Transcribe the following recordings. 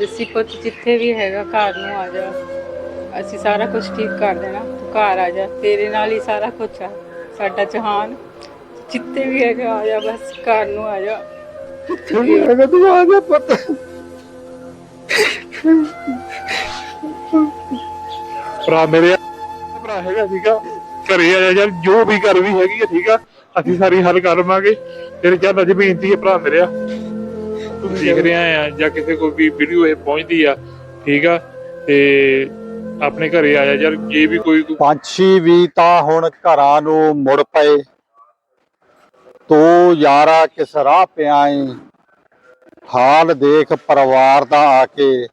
ਜੱਸੀ ਪੁੱਤ ਜਿੱਥੇ ਵੀ ਹੈਗਾ ਘਰ ਨੂੰ ਆ ਜਾ। ਅਸੀਂ ਸਾਰਾ ਕੁਝ ਠੀਕ ਕਰ ਦੇਣਾ। ਤੂੰ ਘਰ ਆ ਜਾ। ਤੇਰੇ ਨਾਲ ਹੀ ਸਾਰਾ ਕੁਝ ਆ। ਸਾਡਾ ਜਹਾਨ ਜਿੱਥੇ ਵੀ ਹੈਗਾ ਆ ਜਾ। ਬਸ ਘਰ ਨੂੰ ਆ ਜਾ। ਹੈਗਾ ਤੂੰ ਆ ਜਾ ਪੁੱਤ। ਭਰਾ ਮੇਰੇ ਭਰਾ ਹੈਗਾ ਸੀਗਾ ਘਰੇ ਆ ਜਾ ਯਾਰ। ਜੋ ਵੀ ਕਰ ਹੈਗੀ ਆ ਠੀਕ ਆ। ਅਸੀਂ ਸਾਰੀ ਹੱਲ ਕਰ ਤੇਰੇ ਚਰਨ ਅਜ ਬੇਨਤੀ ਹੈ ਭਰਾ ਮੇਰਿਆ ਤੂੰ ਦੇਖ ਰਿਹਾ ਆ ਜਾਂ ਕਿਸੇ ਕੋਈ ਵੀ ਵੀਡੀਓ ਇਹ ਪਹੁੰਚਦੀ ਆ, ਠੀਕ ਆ, ਤੇ ਆਪਣੇ ਘਰੇ ਆ ਯਾਰ, ਜੇ ਵੀ ਕੋਈ ਪੰਛੀ ਵੀ ਤਾਂ ਹੁਣ ਘਰਾਂ ਨੂੰ ਮੁੜ ਪਏ। ਤੂੰ ਯਾਰਾ ਕਿਸ ਰਾਹ ਪਿਆ ਹਾਲ ਦੇਖ ਪਰਿਵਾਰ ਦਾ ਆ ਕੇ,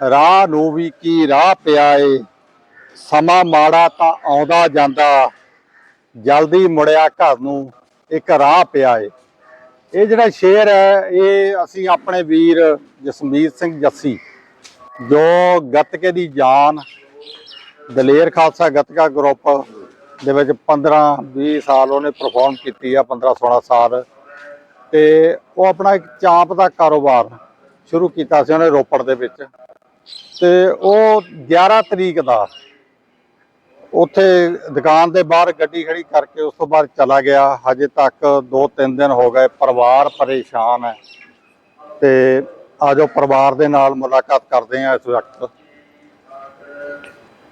ਰਾਹ ਨੂੰ ਵੀ ਕੀ ਰਾਹ ਪਿਆ ਏ ਸਮਾਂ ਮਾੜਾ ਤਾਂ ਆਉਂਦਾ ਜਾਂਦਾ, ਜਲਦੀ ਮੁੜਿਆ ਘਰ ਨੂੰ ਇੱਕ ਰਾਹ ਪਿਆ ਏ ਇਹ ਜਿਹੜਾ ਸ਼ੇਰ ਹੈ, ਇਹ ਅਸੀਂ ਆਪਣੇ ਵੀਰ ਜਸਮੀਤ ਸਿੰਘ ਜੱਸੀ, ਜੋ ਗੱਤਕੇ ਦੀ ਜਾਨ, ਦਲੇਰ ਖਾਲਸਾ ਗੱਤਕਾ ਗਰੁੱਪ ਦੇ ਵਿੱਚ 15 20 ਸਾਲ ਉਹਨੇ ਪਰਫਾਰਮ ਕੀਤੀ ਆ 15 16 ਸਾਲ। ਤੇ ਉਹ ਆਪਣਾ ਇੱਕ ਚਾਂਪ ਦਾ ਕਾਰੋਬਾਰ ਸ਼ੁਰੂ ਕੀਤਾ ਸੀ ਉਹਨੇ ਰੋਪੜ ਦੇ ਵਿੱਚ। ਤੇ ਉਹ 11 ਤਰੀਕ ਦਾ ਉੱਥੇ ਦੁਕਾਨ ਦੇ ਬਾਹਰ ਗੱਡੀ ਖੜੀ ਕਰਕੇ ਉਸ ਤੋਂ ਬਾਅਦ ਚਲਾ ਗਿਆ। ਹਜੇ ਤੱਕ 2-3 ਦਿਨ ਹੋ ਗਏ, ਪਰਿਵਾਰ ਪਰੇਸ਼ਾਨ ਹੈ। ਤੇ ਆਜੋ ਪਰਿਵਾਰ ਦੇ ਨਾਲ ਮੁਲਾਕਾਤ ਕਰਦੇ ਹਾਂ ਇਸ ਵਕਤ।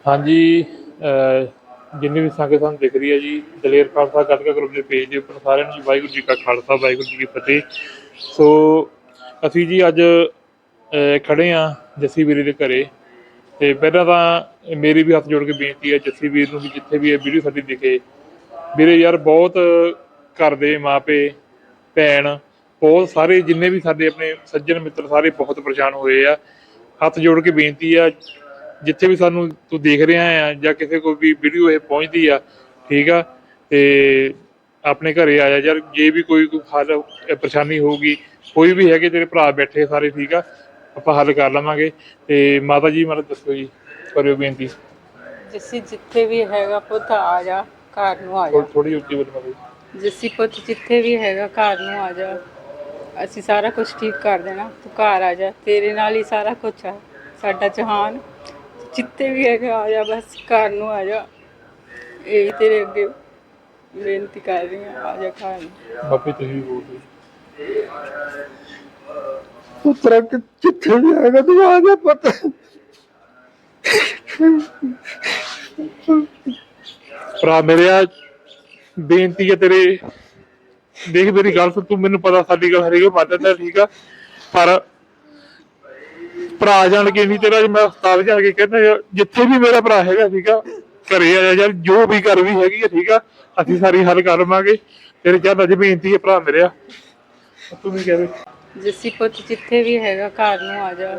ਹਾਂਜੀ, ਅਹ, ਜਿੰਨੀ ਵੀ ਸੰਗਤ ਸਾਨੂੰ ਦਿਖ ਰਹੀ ਹੈ ਜੀ, ਦਲੇਰ ਖਾਲਸਾ ਗੱਤਕਾ ਗਰੁੱਪ ਦੇ ਪੇਜ ਦੇ ਉੱਪਰ ਸਾਰਿਆਂ ਨੂੰ ਜੀ, ਵਾਹਿਗੁਰੂ ਜੀ ਕਾ ਖਾਲਸਾ, ਵਾਹਿਗੁਰੂ ਜੀ ਕੀ ਫਤਿਹ। ਸੋ, ਅਸੀਂ ਜੀ ਅੱਜ, ਅਹ, ਖੜੇ ਆ ਜੱਸੀ ਵੀਰੇ ਦੇ ਘਰੇ। ਤੇ ਪਹਿਲਾਂ ਤਾਂ ਮੇਰੀ ਵੀ ਹੱਥ ਜੋੜ ਕੇ ਬੇਨਤੀ ਹੈ ਜੱਸੀ ਵੀਰ ਨੂੰ ਵੀ ਜਿੱਥੇ ਵੀ ਇਹ ਵੀਡੀਓ ਸਾਡੀ ਦਿਖੇ। ਵੀਰੇ ਯਾਰ ਬਹੁਤ ਘਰ ਦੇ ਮਾਪੇ, ਭੈਣ, ਬਹੁਤ ਸਾਰੇ ਜਿੰਨੇ ਵੀ ਸਾਡੇ ਆਪਣੇ ਸੱਜਣ ਮਿੱਤਰ ਸਾਰੇ ਬਹੁਤ ਪਰੇਸ਼ਾਨ ਹੋਏ ਆ। ਹੱਥ ਜੋੜ ਕੇ ਬੇਨਤੀ ਆ, ਜਿੱਥੇ ਵੀ ਸਾਨੂੰ ਤੂੰ ਦੇਖ ਰਿਹਾ ਆ ਜਾਂ ਕਿਸੇ ਕੋਈ ਵੀ ਵੀਡੀਓ ਇਹ ਪਹੁੰਚਦੀ ਆ, ਠੀਕ ਆ? ਤੇ ਆਪਣੇ ਘਰੇ ਆ ਜਾ ਯਾਰ, ਜੇ ਵੀ ਕੋਈ ਕੋਈ ਹੱਲ ਪਰੇਸ਼ਾਨੀ ਹੋਊਗੀ, ਕੋਈ ਵੀ ਹੈਗੇ ਤੇਰੇ ਭਰਾ ਬੈਠੇ ਸਾਰੇ, ਠੀਕ ਆ? ਆਪਾਂ ਹੱਲ ਕਰ ਲਵਾਂਗੇ ਤੇ ਮਾਤਾ ਜੀ ਮੈਨੂੰ ਦੱਸੋ ਜੀ ਕਰਿਓ ਬੇਨਤੀ। ਜੱਸੀ ਜਿੱਥੇ ਵੀ ਹੈਗਾ ਪੁੱਤ ਆ ਜਾ ਘਰ ਨੂੰ ਆ ਜਾ। ਥੋੜੀ ਉੱਚੀ ਬੋਲ ਮਾਤਾ ਜੱਸੀ ਪੁੱਤ ਜਿੱਥੇ ਵੀ ਹੈਗਾ ਘਰ ਨੂੰ ਆ ਜਾ। ਅਸੀਂ ਸਾਰਾ ਕੁਝ ਠੀਕ ਕਰ ਦੇਣਾ ਤੂੰ ਘਰ ਆ ਜਾ। ਤੇਰੇ ਨਾਲ ਹੀ ਸਾਰਾ ਕੁਝ ਆ ਸਾਡਾ ਜਹਾਨ। ਜਿੱਥੇ ਵੀ ਹੈਗਾ ਆ ਜਾ ਬਸ ਘਰ ਨੂੰ ਆ ਜਾ। ਇਹ ਤੇਰੇ ਅੱਗੇ ਬੇਨਤੀ ਕਰ ਰਹੀ ਹਾਂ ਆ ਜਾ ਘਰ ਨੂੰ। ਬਾਪੀ ਤੁਸੀਂ ਵੀ ਬੋਲੋ। ਪੁੱਤਰਾ ਕਿ- ਕਿੱਥੇ ਵੀ ਤੂੰ ਆ ਜਾ ਪੁੱਤ। ਭਰਾ ਮੇਰਿਆ ਬੇਨਤੀ ਹੈ ਤੇਰੇ। ਦੇਖ ਮੇਰੀ ਗੱਲ ਤੂੰ ਮੈਨੂੰ ਪਤਾ ਸਾਡੀ ਗੱਲ ਹਰੇਕ ਮੰਨ ਠੀਕ ਆ? ਪਰ ਭਰਾ ਜਾਣ ਕੇ ਨਹੀਂ ਤੇਰਾ ਮੈਂ ਹਸਪਤਾਲ ਜਾ ਕੇ ਕਹਿੰਦਾ ਯਾਰ, ਜਿੱਥੇ ਵੀ ਮੇਰਾ ਭਰਾ ਹੈਗਾ ਠੀਕਾ ਘਰੇ ਆ ਯਾਰ ਜੋ ਵੀ ਕਰ ਵੀ ਹੈਗੀ ਆ ਠੀਕ ਆ? ਅਸੀਂ ਸਾਰੀ ਹੱਲ ਕਰ ਲਵਾਂਗੇ। ਤੇਰੇ ਚਰਨ ਅਜ ਬੇਨਤੀ ਹੈ ਭਰਾ ਮੇਰਿਆ ਤੂੰ ਵੀ ਕਹਿ ਕਹਦੇ ਜੱਸੀ ਪੁੱਤ ਜਿੱਥੇ ਵੀ ਹੈਗਾ ਘਰ ਨੂੰ ਆ ਜਾ।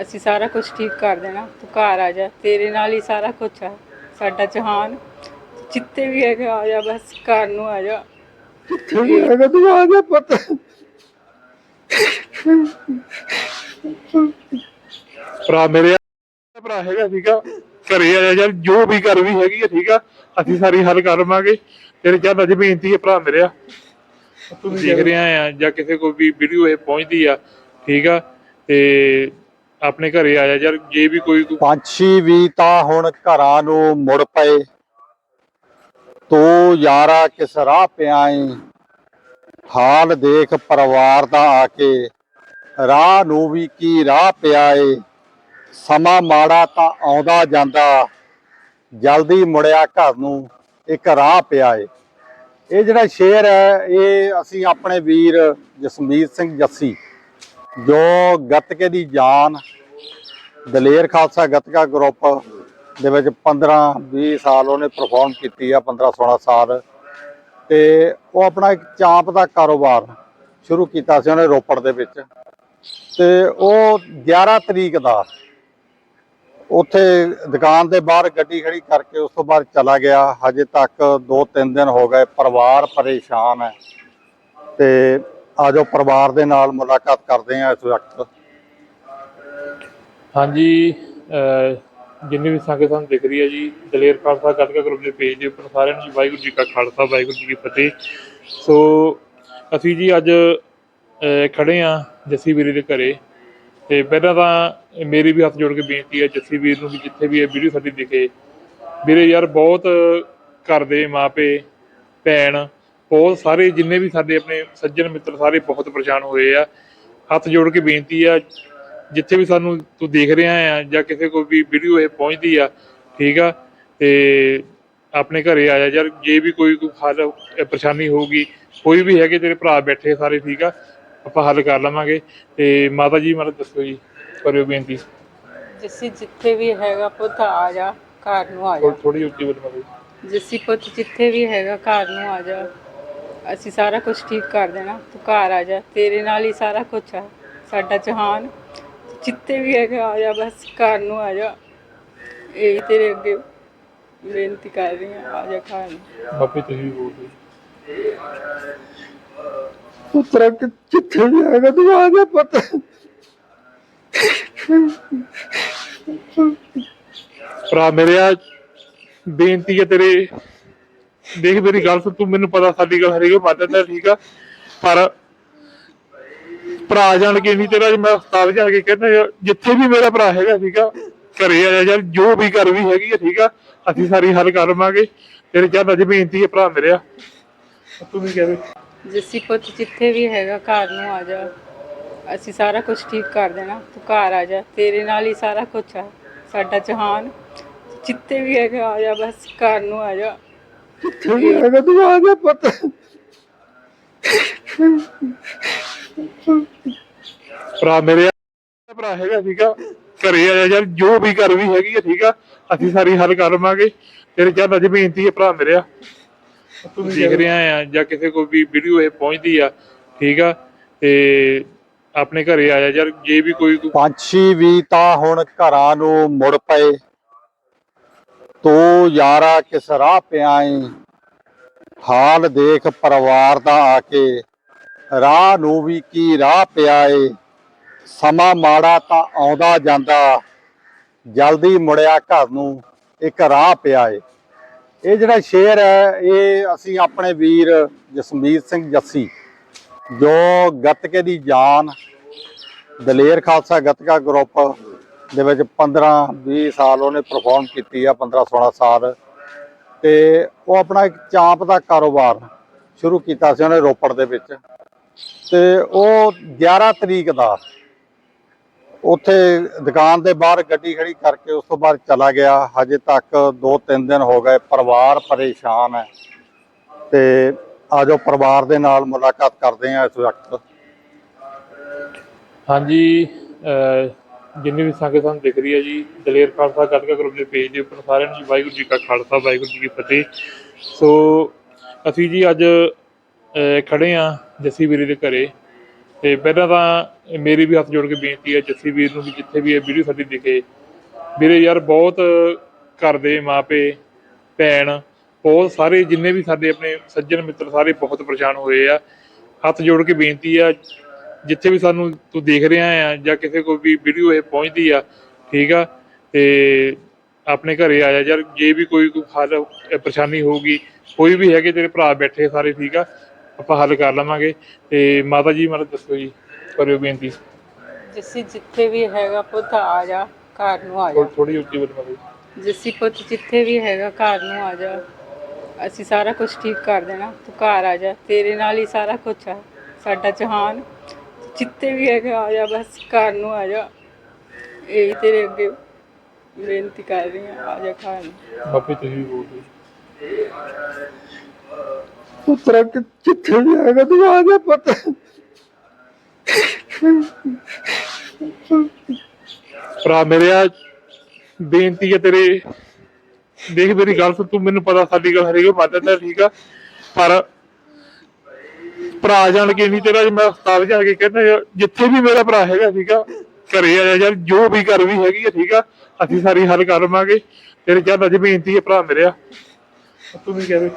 ਅਸੀਂ ਸਾਰਾ ਕੁਝ ਠੀਕ ਕਰ ਦੇਣਾ, ਤੂੰ ਘਰ ਆ ਜਾ। ਤੇਰੇ ਨਾਲ ਹੀ ਸਾਰਾ ਕੁਝ ਆ, ਸਾਡਾ ਜਹਾਨ। ਜਿੱਥੇ ਵੀ ਹੈਗਾ ਆ ਜਾ, ਬਸ ਘਰ ਨੂੰ ਆ ਜਾ। ਕਿੱਥੇ ਵੀ ਤੂੰ ਆ ਜਾ ਪੁੱਤ। ਭਰਾ ਮੇਰੇ ਭਰਾ ਹੈਗਾ ਸੀਗਾ। ਘਰੇ ਆ ਜਾ ਯਾਰ, ਜੋ ਵੀ ਕਰ ਵੀ ਹੈਗੀ ਆ, ਠੀਕ ਆ। ਅਸੀਂ ਸਾਰੀ ਹੱਲ ਕਰ ਲਵਾਂਗੇ। ਤੇਰੇ ਚਰਨ ਅਜ ਬੇਨਤੀ ਹੈ ਭਰਾ ਮੇਰੇ ਤੂੰ ਦੇਖ ਰਿਹਾ ਆ ਜਾਂ ਕਿਸੇ ਕੋਈ ਵੀ ਵੀਡੀਓ ਇਹ ਪਹੁੰਚਦੀ ਆ ਠੀਕ ਆ? ਤੇ ਆਪਣੇ ਘਰੇ ਆ ਜਾ ਯਾਰ ਜੇ ਵੀ ਕੋਈ ਪੰਛੀ ਵੀ ਤਾਂ ਹੁਣ ਘਰਾਂ ਨੂੰ ਮੁੜ ਪਏ। ਤੂੰ ਯਾਰਾ ਕਿਸ ਰਾਹ ਪਿਆ ਏ ਹਾਲ ਦੇਖ ਪਰਿਵਾਰ ਦਾ ਆ ਕੇ ਰਾਹ ਨੂੰ ਵੀ ਕੀ ਰਾਹ ਪਿਆ ਏ ਸਮਾਂ ਮਾੜਾ ਤਾਂ ਆਉਂਦਾ ਜਾਂਦਾ ਜਲਦੀ ਮੁੜਿਆ ਘਰ ਨੂੰ ਇੱਕ ਰਾਹ ਪਿਆ ਏ ਇਹ ਜਿਹੜਾ ਸ਼ੇਰ ਹੈ, ਇਹ ਅਸੀਂ ਆਪਣੇ ਵੀਰ ਜਸਮੀਤ ਸਿੰਘ ਜੱਸੀ, ਜੋ ਗੱਤਕੇ ਦੀ ਜਾਨ, ਦਲੇਰ ਖਾਲਸਾ ਗੱਤਕਾ ਗਰੁੱਪ ਦੇ ਵਿੱਚ 15 20 ਸਾਲ ਉਹਨੇ ਪਰਫਾਰਮ ਕੀਤੀ ਆ 15 16 ਸਾਲ। ਤੇ ਉਹ ਆਪਣਾ ਇੱਕ ਚਾਂਪ ਦਾ ਕਾਰੋਬਾਰ ਸ਼ੁਰੂ ਕੀਤਾ ਸੀ ਉਹਨੇ ਰੋਪੜ ਦੇ ਵਿੱਚ। ਤੇ ਉਹ 11 ਤਰੀਕ ਦਾ ਉੱਥੇ ਦੁਕਾਨ ਦੇ ਬਾਹਰ ਗੱਡੀ ਖੜੀ ਕਰਕੇ ਉਸ ਤੋਂ ਬਾਅਦ ਚਲਾ ਗਿਆ। ਹਜੇ ਤੱਕ 2-3 ਦਿਨ ਹੋ ਗਏ, ਪਰਿਵਾਰ ਪਰੇਸ਼ਾਨ ਹੈ। ਤੇ ਆਜੋ ਪਰਿਵਾਰ ਦੇ ਨਾਲ ਮੁਲਾਕਾਤ ਕਰਦੇ ਹਾਂ ਇਸ ਵਕਤ। ਹਾਂਜੀ ਜਿੰਨੀ ਵੀ ਸੰਗਤ ਸਾਨੂੰ ਦਿਖ ਰਹੀ ਹੈ ਜੀ, ਦਲੇਰ ਖਾਲਸਾ ਗੱਤਕਾ ਗਰੁੱਪ ਦੇ ਪੇਜ ਦੇ ਉੱਪਰ ਸਾਰਿਆਂ ਨੂੰ ਜੀ, ਵਾਹਿਗੁਰੂ ਜੀ ਕਾ ਖਾਲਸਾ, ਵਾਹਿਗੁਰੂ ਜੀ ਕੀ ਫਤਿਹ। ਸੋ, ਅਸੀਂ ਜੀ ਅੱਜ, ਅਹ, ਖੜੇ ਆ ਜੱਸੀ ਵੀਰੇ ਦੇ ਘਰੇ। ਤੇ ਪਹਿਲਾਂ ਤਾਂ ਮੇਰੀ ਵੀ ਹੱਥ ਜੋੜ ਕੇ ਬੇਨਤੀ ਹੈ ਜੱਸੀ ਵੀਰ ਨੂੰ ਵੀ ਜਿੱਥੇ ਵੀ ਇਹ ਵੀਡੀਓ ਸਾਡੀ ਦਿਖੇ। ਵੀਰੇ ਯਾਰ ਬਹੁਤ ਘਰ ਦੇ ਮਾਪੇ, ਭੈਣ, ਬਹੁਤ ਸਾਰੇ ਜਿੰਨੇ ਵੀ ਸਾਡੇ ਆਪਣੇ ਸੱਜਣ ਮਿੱਤਰ ਸਾਰੇ ਬਹੁਤ ਪਰੇਸ਼ਾਨ ਹੋਏ ਆ। ਹੱਥ ਜੋੜ ਕੇ ਬੇਨਤੀ ਆ, ਜਿੱਥੇ ਵੀ ਸਾਨੂੰ ਤੂੰ ਦੇਖ ਰਿਹਾ ਆ ਜਾਂ ਕਿਸੇ ਕੋਈ ਵੀ ਵੀਡੀਓ ਇਹ ਪਹੁੰਚਦੀ ਆ, ਠੀਕ ਆ? ਤੇ ਆਪਣੇ ਘਰੇ ਆ ਜਾ ਯਾਰ, ਜੇ ਵੀ ਕੋਈ ਕੋਈ ਹੱਲ, ਪਰੇਸ਼ਾਨੀ ਹੋਊਗੀ, ਕੋਈ ਵੀ ਹੈਗੇ ਤੇਰੇ ਭਰਾ ਬੈਠੇ ਸਾਰੇ, ਠੀਕ ਆ? ਆਪਾਂ ਹੱਲ ਕਰ ਲਵਾਂਗੇ ਤੇ ਮਾਤਾ ਜੀ ਮੈਨੂੰ ਦੱਸੋ ਜੀ ਕਰਿਓ ਬੇਨਤੀ। ਜਿਸੀ ਜਿੱਥੇ ਵੀ ਹੈਗਾ ਪੁੱਤ ਆ ਜਾ ਘਰ ਨੂੰ ਆ ਜਾ। ਥੋੜੀ ਉੱਚੀ ਬੋਲੋ ਮਾਤਾ ਜੀ। ਜਿਸੀ ਪੁੱਤ ਜਿੱਥੇ ਵੀ ਹੈਗਾ ਘਰ ਨੂੰ ਆ ਜਾ। ਅਸੀਂ ਸਾਰਾ ਕੁਝ ਠੀਕ ਕਰ ਦੇਣਾ ਤੂੰ ਘਰ ਆ ਜਾ। ਤੇਰੇ ਨਾਲ ਹੀ ਸਾਰਾ ਕੁਝ ਆ ਸਾਡਾ ਜਹਾਨ। ਜਿੱਥੇ ਵੀ ਹੈਗਾ ਆ ਜਾ ਬਸ ਘਰ ਨੂੰ ਆ ਜਾ। ਇਹੀ ਤੇਰੇ ਅੱਗੇ ਬੇਨਤੀ ਕਰ ਰਹੀ ਹਾਂ ਆ ਜਾ ਘਰ ਨੂੰ। ਬਾਪੇ ਤੁਸੀਂ ਬੋਲੋ। ਪੁੱਤਰਾ ਕਿ- ਜਿੱਥੇ ਵੀ ਤੂੰ ਆ ਜਾ ਪੁੱਤ। ਭਰਾ ਮੇਰਿਆ ਬੇਨਤੀ ਹੈ ਤੇਰੇ। ਦੇਖ ਮੇਰੀ ਗੱਲ ਸੁਣ ਤੂੰ ਮੈਨੂੰ ਪਤਾ ਸਾਡੀ ਗੱਲ ਹਰੇਕ ਮੰਨਦਾ ਠੀਕ ਆ। ਪਰ ਭਰਾ ਜਾਣ ਕੇ ਨਹੀਂ ਤੇਰਾ ਮੈਂ ਹਸਪਤਾਲ ਜਾ ਕੇ ਕਹਿੰਦਾ ਯਾਰ, ਜਿੱਥੇ ਵੀ ਮੇਰਾ ਭਰਾ ਹੈਗਾ ਠੀਕ ਆ ਘਰੇ ਆ ਯਾਰ ਜੋ ਵੀ ਕਰ ਵੀ ਹੈਗੀ ਆ ਠੀਕ ਆ ਅਸੀਂ ਸਾਰੀ ਹੱਲ ਕਰ ਲਵਾਂਗੇ। ਤੇਰੇ ਚਰਨ ਅੱਜ ਬੇਨਤੀ ਹੈ ਭਰਾ ਮੇਰਿਆ ਤੂੰ ਵੀ ਕਹਦੇ ਜਿਸੀ ਪੁੱਤ ਜਿੱਥੇ ਵੀ ਹੈਗਾ, ਘਰ ਨੂੰ ਆ ਜਾ। ਅਸੀਂ ਸਾਰਾ ਕੁਝ ਠੀਕ ਕਰ ਦੇਣਾ, ਤੂੰ ਘਰ ਆ ਜਾ। ਤੇਰੇ ਨਾਲ ਹੀ ਸਾਰਾ ਕੁਝ ਆ, ਸਾਡਾ ਜਹਾਨ। ਜਿੱਥੇ ਵੀ ਹੈਗਾ, ਆ ਜਾ ਬਸ, ਘਰ ਨੂੰ ਆ ਜਾ। ਜਿੱਥੇ ਵੀ ਹੈਗਾ, ਤੂੰ ਆ ਜਾ ਪੁੱਤ। ਭਰਾ ਮੇਰੇ ਭਰਾ ਹੈਗਾ ਸੀਗਾ। ਘਰੇ ਆ ਜਾ, ਯਾਰ, ਜੋ ਵੀ ਕਰ ਵੀ ਹੈਗੀ ਆ, ਠੀਕ ਆ। ਅਸੀਂ ਸਾਰੀ ਹੱਲ ਕਰ ਲਵਾਂਗੇ ਤੇਰੇ ਚਰਨ ਅੱਜ ਬੇਨਤੀ ਹੈ, ਭਰਾ ਮੇਰੇ ਤੂੰ ਦੇਖ ਰਿਹਾ ਆ ਜਾਂ ਕਿਸੇ ਕੋਈ ਵੀ ਵੀਡੀਓ ਇਹ ਪਹੁੰਚਦੀ ਆ ਠੀਕ ਆ? ਤੇ ਆਪਣੇ ਘਰੇ ਆ ਜਾ ਯਾਰ ਜੇ ਵੀ ਕੋਈ ਪੰਛੀ ਵੀ ਤਾਂ ਹੁਣ ਘਰਾਂ ਨੂੰ ਮੁੜ ਪਏ। ਤੂੰ ਯਾਰਾ ਕਿਸ ਰਾਹ ਪਿਆਈ ਹਾਲ ਦੇਖ ਪਰਿਵਾਰ ਦਾ ਆ ਕੇ ਰਾਹ ਨੂੰ ਵੀ ਕੀ ਰਾਹ ਪਿਆ ਏ ਸਮਾਂ ਮਾੜਾ ਤਾਂ ਆਉਂਦਾ ਜਾਂਦਾ ਜਲਦੀ ਮੁੜਿਆ ਘਰ ਨੂੰ ਇੱਕ ਰਾਹ ਪਿਆ ਏ ਇਹ ਜਿਹੜਾ ਸ਼ੇਰ ਹੈ, ਇਹ ਅਸੀਂ ਆਪਣੇ ਵੀਰ ਜਸਮੀਤ ਸਿੰਘ ਜੱਸੀ, ਜੋ ਗੱਤਕੇ ਦੀ ਜਾਨ, ਦਲੇਰ ਖਾਲਸਾ ਗੱਤਕਾ ਗਰੁੱਪ ਦੇ ਵਿੱਚ 15 20 ਸਾਲ ਉਹਨੇ ਪਰਫਾਰਮ ਕੀਤੀ ਆ 15 16 ਸਾਲ। ਤੇ ਉਹ ਆਪਣਾ ਇੱਕ ਚਾਂਪ ਦਾ ਕਾਰੋਬਾਰ ਸ਼ੁਰੂ ਕੀਤਾ ਸੀ ਉਹਨੇ ਰੋਪੜ ਦੇ ਵਿੱਚ। ਤੇ ਉਹ 11 ਤਰੀਕ ਦਾ ਉੱਥੇ ਦੁਕਾਨ ਦੇ ਬਾਹਰ ਗੱਡੀ ਖੜੀ ਕਰਕੇ ਉਸ ਤੋਂ ਬਾਅਦ ਚਲਾ ਗਿਆ। ਹਜੇ ਤੱਕ 2-3 ਦਿਨ ਹੋ ਗਏ, ਪਰਿਵਾਰ ਪਰੇਸ਼ਾਨ ਹੈ। ਤੇ ਆਜੋ ਪਰਿਵਾਰ ਦੇ ਨਾਲ ਮੁਲਾਕਾਤ ਕਰਦੇ ਹਾਂ ਇਸ ਵਕਤ। ਹਾਂਜੀ ਅਹ ਜਿੰਨੀ ਵੀ ਸੰਗਤ ਸਾਨੂੰ ਦਿਖ ਰਹੀ ਹੈ ਜੀ, ਦਲੇਰ ਖਾਲਸਾ ਗੱਤਕਾ ਗਰੁੱਪ ਦੇ ਪੇਜ ਦੇ ਉੱਪਰ ਸਾਰਿਆਂ ਨੂੰ ਜੀ, ਵਾਹਿਗੁਰੂ ਜੀ ਕਾ ਖਾਲਸਾ, ਵਾਹਿਗੁਰੂ ਜੀ ਕੀ ਫਤਿਹ। ਸੋ, ਅਸੀਂ ਜੀ ਅੱਜ ਖੜੇ ਆ ਜੱਸੀ ਵੀਰੇ ਦੇ ਘਰੇ। ਤੇ ਪਹਿਲਾਂ ਤਾਂ ਮੇਰੀ ਵੀ ਹੱਥ ਜੋੜ ਕੇ ਬੇਨਤੀ ਹੈ ਜੱਸੀ ਵੀਰ ਨੂੰ ਵੀ ਜਿੱਥੇ ਵੀ ਇਹ ਵੀਡੀਓ ਸਾਡੀ ਦਿਖੇ। ਵੀਰੇ ਯਾਰ ਬਹੁਤ ਘਰ ਦੇ ਮਾਪੇ, ਭੈਣ, ਬਹੁਤ ਸਾਰੇ ਜਿੰਨੇ ਵੀ ਸਾਡੇ ਆਪਣੇ ਸੱਜਣ ਮਿੱਤਰ ਸਾਰੇ ਬਹੁਤ ਪਰੇਸ਼ਾਨ ਹੋਏ ਆ। ਹੱਥ ਜੋੜ ਕੇ ਬੇਨਤੀ ਆ, ਜਿੱਥੇ ਵੀ ਸਾਨੂੰ ਤੂੰ ਦੇਖ ਰਿਹਾ ਆ ਜਾਂ ਕਿਸੇ ਕੋਈ ਵੀ ਵੀਡੀਓ ਇਹ ਪਹੁੰਚਦੀ ਆ, ਠੀਕ ਆ? ਤੇ ਆਪਣੇ ਘਰੇ ਆ ਜਾ ਯਾਰ, ਜੇ ਵੀ ਕੋਈ ਕੋਈ ਹੱਲ ਪਰੇਸ਼ਾਨੀ ਹੋਊਗੀ, ਕੋਈ ਵੀ ਹੈਗੇ ਤੇਰੇ ਭਰਾ ਬੈਠੇ ਸਾਰੇ, ਠੀਕ ਆ? ਆਪਾਂ ਹੱਲ ਕਰ ਲਵਾਂਗੇ। ਤੇ ਮਾਤਾ ਜੀ ਮੈਨੂੰ ਦੱਸੋ ਜੀ ਕਰਿਓ ਬੇਨਤੀ। ਜਿਸੀ ਜਿੱਥੇ ਵੀ ਹੈਗਾ ਪੁੱਤ ਆ ਜਾ ਘਰ ਨੂੰ ਆ ਜਾ। ਥੋੜੀ ਉੱਚੀ ਬੋਲੋ ਮਾਤਾ ਜੀ। ਜਿਸੀ ਪੁੱਤ ਜਿੱਥੇ ਵੀ ਹੈਗਾ ਘਰ ਨੂੰ ਆ ਜਾ। ਅਸੀਂ ਸਾਰਾ ਕੁਝ ਠੀਕ ਕਰ ਦੇਣਾ ਤੂੰ ਘਰ ਆ ਜਾ। ਤੇਰੇ ਨਾਲ ਹੀ ਸਾਰਾ ਕੁਝ ਆ ਸਾਡਾ ਜਹਾਨ। ਜਿੱਥੇ ਵੀ ਹੈਗਾ ਆ ਜਾ ਬਸ ਘਰ ਨੂੰ ਆ ਜਾ। ਇਹੀ ਤੇਰੇ ਅੱਗੇ ਬੇਨਤੀ ਕਰ ਰਹੀ ਹਾਂ ਆ ਜਾ ਘਰ ਨੂੰ। ਬਾਪੇ ਤੁਸੀਂ ਵੀ ਬੋਲੋ। ਪੁੱਤਰਾ ਕਿ- ਜਿੱਥੇ ਵੀ ਹੈਗਾ ਤੂੰ ਆ ਜਾ ਪੁੱਤ। ਭਰਾ ਮੇਰਿਆ ਬੇਨਤੀ ਹੈ ਤੇਰੇ। ਦੇਖ ਮੇਰੀ ਗੱਲ ਸੁਣ ਤੂੰ ਮੈਨੂੰ ਪਤਾ ਸਾਡੀ ਗੱਲ ਹਰੇਕ ਮੰਨਦਾ ਠੀਕ ਆ? ਪਰ ਭਰਾ ਜਾਣ ਕੇ ਨਹੀਂ ਤੇਰਾ ਮੈਂ ਹਸਪਤਾਲ ਜਾ ਕੇ ਕਹਿੰਦਾ ਯਾਰ, ਜਿੱਥੇ ਵੀ ਮੇਰਾ ਭਰਾ ਹੈਗਾ ਸੀਗਾ ਘਰੇ ਆ ਜਾ ਯਾਰ ਜੋ ਵੀ ਕਰ ਵੀ ਹੈਗੀ ਆ ਠੀਕ ਆ? ਅਸੀਂ ਸਾਰੀ ਹੱਲ ਕਰ ਲਵਾਂਗੇ। ਤੇਰੇ ਚਰਨ ਅੱਜ ਬੇਨਤੀ ਹੈ ਭਰਾ ਮੇਰਿਆ ਤੂੰ ਵੀ ਕਹਦੇ